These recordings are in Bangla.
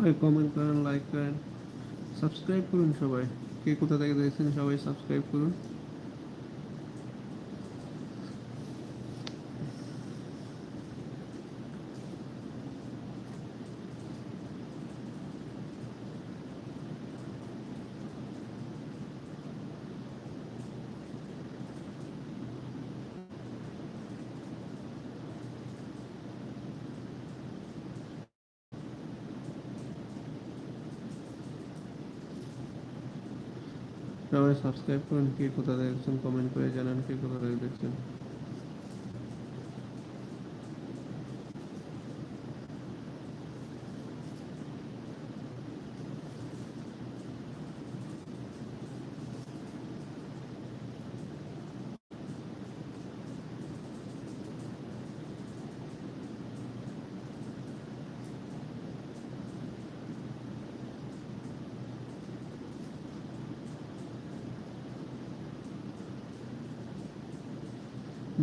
সবাই কমেন্ট করেন লাইক করেন সাবস্ক্রাইব করুন সবাই। কে কোথা থেকে দেখছেন সবাই সাবস্ক্রাইব করুন। সবাই সাবস্ক্রাইব করুন কে কোথা দেখছেন কমেন্ট করে জানান কে কোথা থেকে দেখছেন।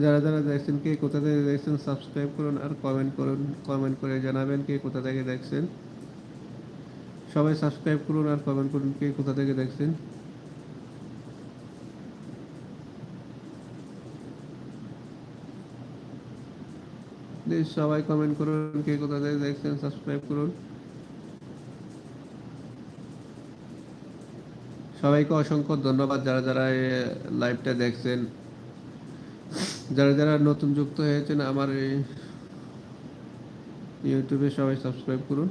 যারা যারা দেখছেন, কে কোথা থেকে দেখছেন সাবস্ক্রাইব করুন আর কমেন্ট করুন। কমেন্ট করে জানাবেন কে কোথা থেকে দেখছেন। সবাই সাবস্ক্রাইব করুন আর কমেন্ট করুন কে কোথা থেকে দেখছেন। সবাই কমেন্ট করুন কে কোথা থেকে দেখছেন সাবস্ক্রাইব করুন। সবাইকে অসংখ্য ধন্যবাদ যারা যারা লাইভটা দেখছেন। যারা যারা নতুন যুক্ত হয়েছেন, আমার এই ইউটিউবে সবাই সাবস্ক্রাইব করুন।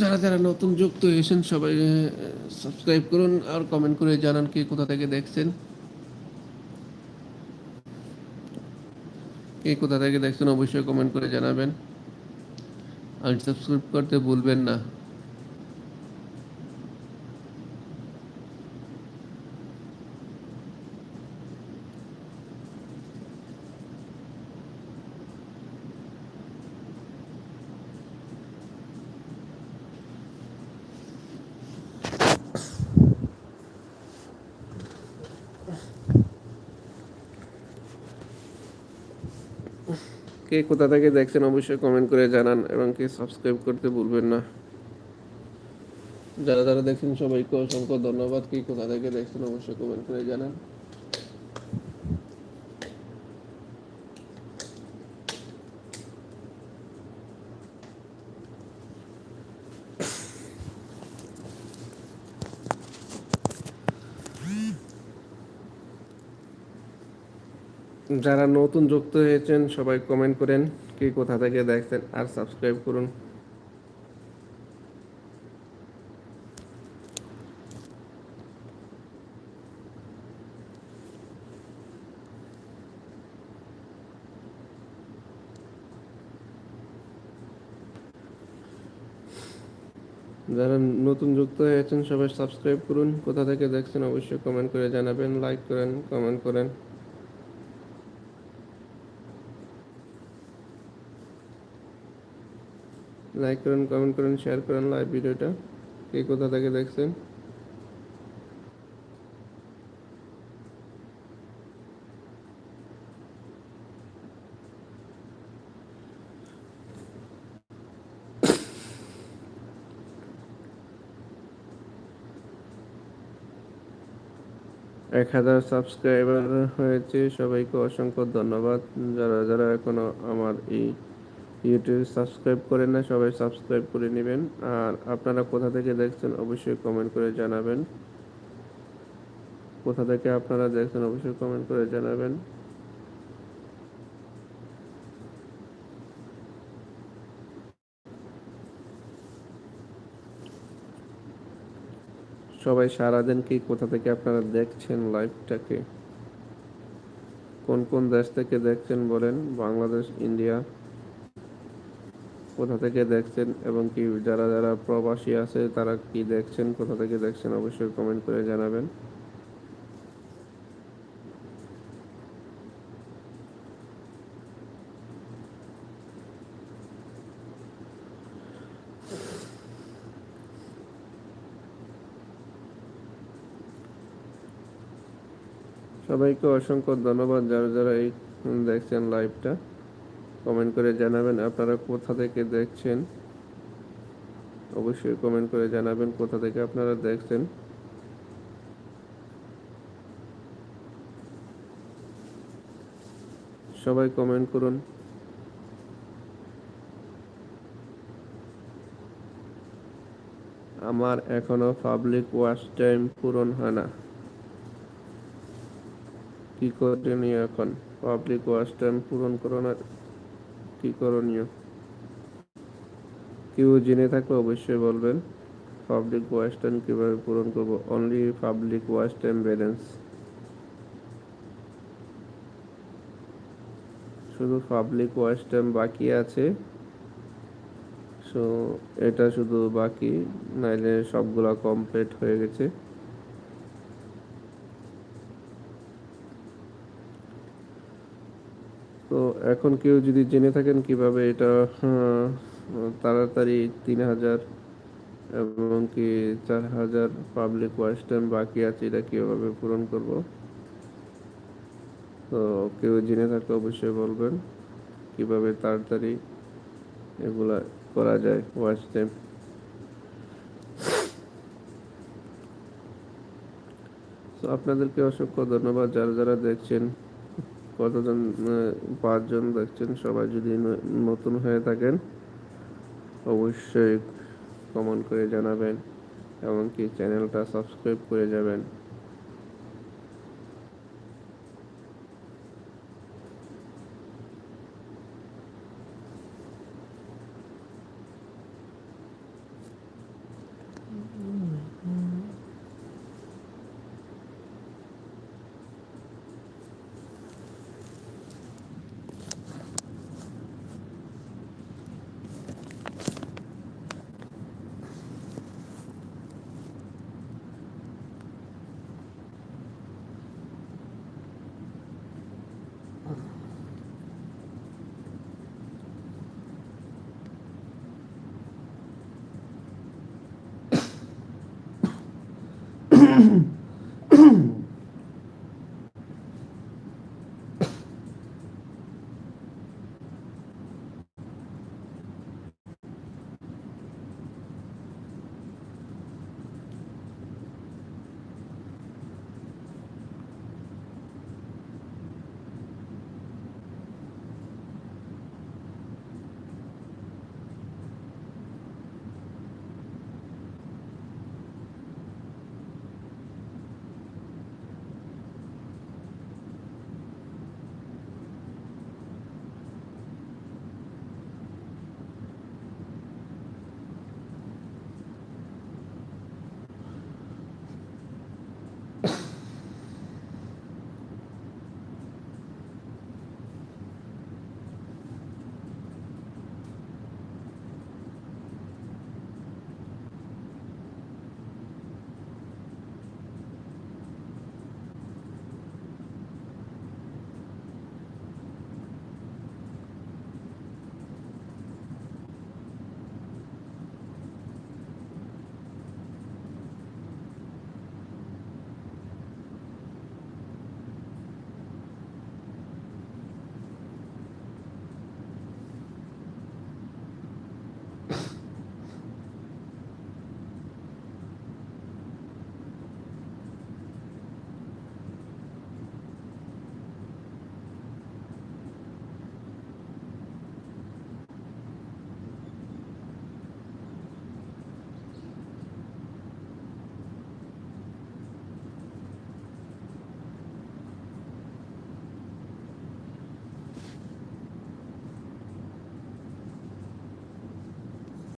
যারা যারা নতুন যুক্ত হয়েছেন, সবাই সাবস্ক্রাইব করুন আর কমেন্ট করে জানান কি কোথা থেকে দেখছেন। কে কোথা থেকে দেখছেন অবশ্যই কমেন্ট করে জানাবেন। আর সাবস্ক্রাইব করতে ভুলবেন না। কে কোথা থেকে দেখছেন অবশ্যই কমেন্ট করে জানান এবং কে সাবস্ক্রাইব করতে ভুলবেন না। যারা যারা দেখছেন সবাইকে অসংখ্য ধন্যবাদ। কে কোথা থেকে দেখছেন অবশ্যই কমেন্ট করে জানান। যারা নতুন যুক্ত হয়েছেন, সবাই কমেন্ট করেন কে কোথা থেকে দেখছেন আর সাবস্ক্রাইব করুন। যারা নতুন যুক্ত হয়েছেন, সবাই সাবস্ক্রাইব করুন। কোথা থেকে দেখছেন, অবশ্যই কমেন্ট করে জানাবেন লাইক করেন কমেন্ট করেন। লাইক করেন কমেন্ট করেন শেয়ার করেন লাইভ ভিডিওটা। কে কোথা থেকে দেখছেন? এক হাজার সাবস্ক্রাইবার হয়েছে, সবাইকে অসংখ্য ধন্যবাদ। যারা যারা এখনও আমার এই ইউটিউব সাবস্ক্রাইব করেন না, সবাই সাবস্ক্রাইব করে নেবেন। আর আপনারা কোথা থেকে দেখছেন অবশ্যই কমেন্ট করে জানাবেন। কোথা থেকে আপনারা দেখছেন অবশ্যই কমেন্ট করে জানাবেন। সবাই সারাদিন কি কোথা থেকে আপনারা দেখছেন লাইভটাকে কোন কোন দেশ থেকে দেখছেন বলেন? বাংলাদেশ, ইন্ডিয়া। কোথা থেকে দেখছেন এবং কি যারা যারা প্রবাসী আছে, তারা কি দেখছেন, কোথা থেকে দেখছেন অবশ্যই কমেন্ট করে জানাবেন। সবাইকে অসংখ্য ধন্যবাদ যারা যারা এই দেখছেন লাইভটা কমেন্ট করে জানাবেন। আপনারা কোথা থেকে দেখছেন? অবশ্যই কমেন্ট করে জানাবেন কোথা থেকে আপনারা দেখছেন। সবাই কমেন্ট করুন। আমার এখনও পাবলিক ওয়াচ টাইম পূরণ হয় না। কি করণীয় এখন? পাবলিক ওয়াচ টাইম পূরণ করানোর কি করণীয়? কেউ জেনে থাকলে অবশ্যই বলবেন পাবলিক ওয়াচ টাইম কীভাবে পূরণ করব? Only public watch time balance শুধু পাবলিক ওয়াচ টাইম বাকি আছে। সো এটা শুধু বাকি, নাইলে সবগুলা কমপ্লিট হয়ে গেছে তো এখন কেউ যদি জেনে থাকেন কীভাবে এটা তাড়াতাড়ি তিন হাজার এবং কি চার হাজার পাবলিক ওয়াচ টাইম বাকি আছে, এটা কীভাবে পূরণ করব? তো কেউ জেনে থাকলে অবশ্যই বলবেন কীভাবে তাড়াতাড়ি এগুলা করা যায় ওয়াচ টাইম আপনাদেরকে অসংখ্য ধন্যবাদ, যারা যারা দেখছেন কতজন পাঁচজন দেখছেন? সবাই যদি নতুন হয়ে থাকেন, অবশ্যই কমেন্ট করে জানাবেন, এমনকি চ্যানেলটা সাবস্ক্রাইব করে যাবেন।